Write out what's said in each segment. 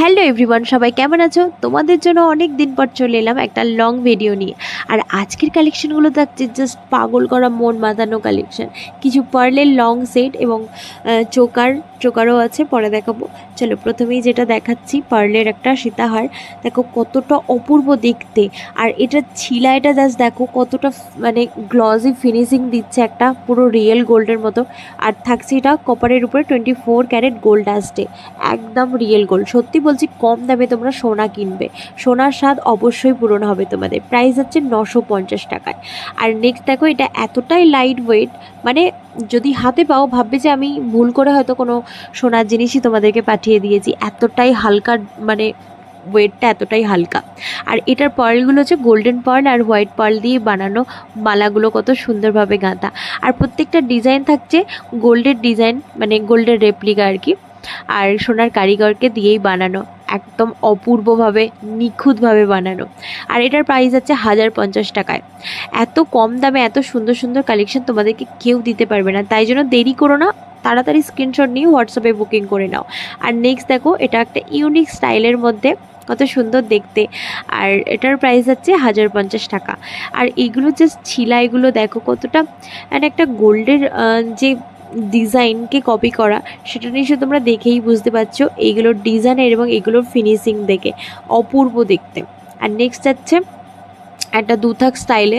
Hello everyone সবাই কেমন আছো? তোমাদের জন্য অনেক দিন পর চলে এলাম একটা লং ভিডিও নিয়ে। আর আজকের কালেকশনগুলো থাকছে জাস্ট পাগল করা, মন মাতানো কালেকশন কিছু পার্লের লং সেট এবং চোকার, চোকারও আছে, পরে দেখাবো। চলো প্রথমেই যেটা দেখাচ্ছি পার্লের একটা সীতাহার। দেখো কতটা অপূর্ব দেখতে। আর এটা ছিলা এটা জাস্ট দেখো কতটা মানে গ্লসি ফিনিশিং দিচ্ছে একটা পুরো রিয়েল গোল্ডের মতো। আর থাকছে এটা কপারের উপরে টোয়েন্টি ফোর ক্যারেট গোল্ড আসছে। একদম রিয়েল গোল্ড সত্যি বলছি কম দামে তোমরা সোনা কিনবে। সোনার স্বাদ অবশ্যই পূরণ হবে তোমাদের। প্রাইস হচ্ছে নশো পঞ্চাশ টাকায়। আর নেক্সট দেখো, এটা এতটাই লাইট ওয়েট মানে যদি হাতে পাও, ভাববে যে আমি ভুল করে হয়তো কোনো সোনার জিনিসই তোমাদেরকে পাঠিয়ে দিয়েছি। এতটাই হালকা মানে ওয়েটটা এতটাই হালকা। আর এটার পার্লগুলো হচ্ছে গোল্ডেন পার্ল আর হোয়াইট পার্ল দিয়ে বানানো মালাগুলো কত সুন্দরভাবে গাঁথা। আর প্রত্যেকটা ডিজাইন থাকছে গোল্ডের ডিজাইন মানে গোল্ডের রেপ্লিকা আর কি। আর সোনার কারিগরকে দিয়েই বানানো, একদম অপূর্বভাবে, নিখুঁতভাবে বানানো। আর এটার প্রাইস আছে হাজার পঞ্চাশ টাকায়। এত কম দামে এত সুন্দর সুন্দর কালেকশন তোমাদেরকে কেউ দিতে পারবে না। তাই জন্য দেরি করো না, তাড়াতাড়ি স্ক্রিনশট নিয়ে হোয়াটসঅ্যাপে বুকিং করে নাও। আর নেক্সট দেখো, এটা একটা ইউনিক স্টাইলের মধ্যে, কত সুন্দর দেখতে। আর এটার প্রাইস হচ্ছে হাজার পঞ্চাশ টাকা। আর এইগুলো জাস্ট ছিলা, এগুলো দেখো কতটা মানে একটা গোল্ডের যে ডিজাইনকে কপি করা, সেটা নিশ্চয়ই তোমরা দেখেই বুঝতে পারছ। এইগুলোর ডিজাইনের এবং এগুলোর ফিনিশিং দেখে, অপূর্ব দেখতে। আর নেক্সট যাচ্ছে একটা দুথাক স্টাইলে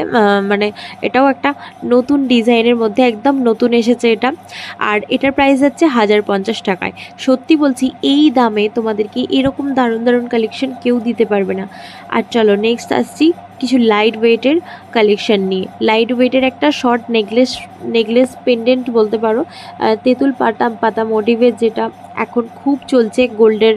মানে এটাও একটা নতুন ডিজাইনের মধ্যে একদম নতুন এসেছে এটা। আর এটার প্রাইস যাচ্ছে হাজার পঞ্চাশ টাকায়। সত্যি বলছি, এই দামে তোমাদেরকে এরকম দারুণ দারুণ কালেকশন কেউ দিতে পারবে না। আর চলো নেক্সট আসছি কিছু লাইট ওয়েটের কালেকশন নিয়ে। লাইট ওয়েটের একটা শর্ট নেকলেস নেকলেস পেন্ডেন্ট বলতে পারো। তেঁতুল পাতা পাতা মোটিভের যেটা এখন খুব চলছে গোল্ডের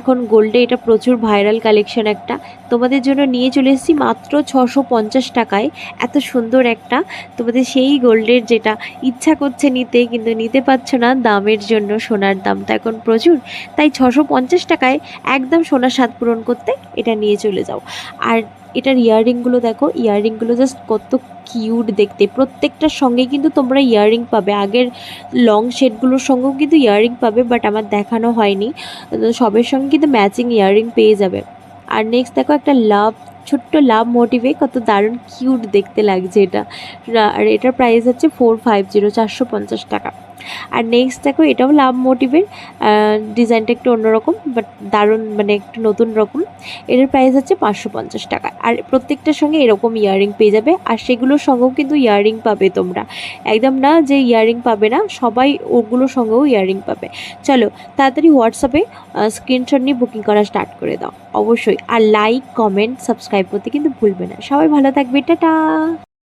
এখন গোল্ডে এটা প্রচুর ভাইরাল কালেকশন একটা। তোমাদের জন্য নিয়ে চলে এসেছি মাত্র ছশো পঞ্চাশ টাকায়। এত সুন্দর একটা। তোমাদের সেই গোল্ডের যেটা ইচ্ছা করছে নিতে কিন্তু নিতে পারছ না দামের জন্য সোনার দাম তো এখন প্রচুর। তাই ছশো পঞ্চাশ টাকায় একদম সোনার স্বাদ পূরণ করতে এটা নিয়ে চলে যাও। আর এটার ইয়াররিংগুলো দেখো, ইয়াররিংগুলো জাস্ট কত কিউট দেখতে। প্রত্যেকটার সঙ্গে কিন্তু তোমরা ইয়াররিং পাবে। আগের লং শেডগুলোর সঙ্গেও কিন্তু ইয়াররিং পাবে বাট আমার দেখানো হয়নি। সবের সঙ্গে কিন্তু ম্যাচিং ইয়াররিং পেয়ে যাবে। আর নেক্সট দেখো একটা লাভ ছোট্ট লাভ মোটিভে কত দারুণ কিউট দেখতে লাগছে এটা। আর এটার প্রাইস হচ্ছে ফোর ফাইভ জিরো চারশো পঞ্চাশ টাকা। আর নেক্সট দেখো, এটাও লাভ মোটিভের ডিজাইনটা একটু অন্যরকম বাট দারুণ মানে একটু নতুন রকম। এটার প্রাইস হচ্ছে পাঁচশো পঞ্চাশ টাকা। আর প্রত্যেকটার সঙ্গে এরকম ইয়াররিং পেয়ে যাবে, আর সেগুলোর সঙ্গেও কিন্তু ইয়াররিং পাবে তোমরা। একদম না যে ইয়াররিং পাবে না, সবাই ওগুলোর সঙ্গেও ইয়াররিং পাবে। চলো, তাড়াতাড়ি হোয়াটসঅ্যাপে স্ক্রিনশট নিয়ে বুকিং করা স্টার্ট করে দাও। অবশ্যই, আর লাইক কমেন্ট সাবস্ক্রাইব করতে কিন্তু ভুলবে না। সবাই ভালো থাকবে, টাটা!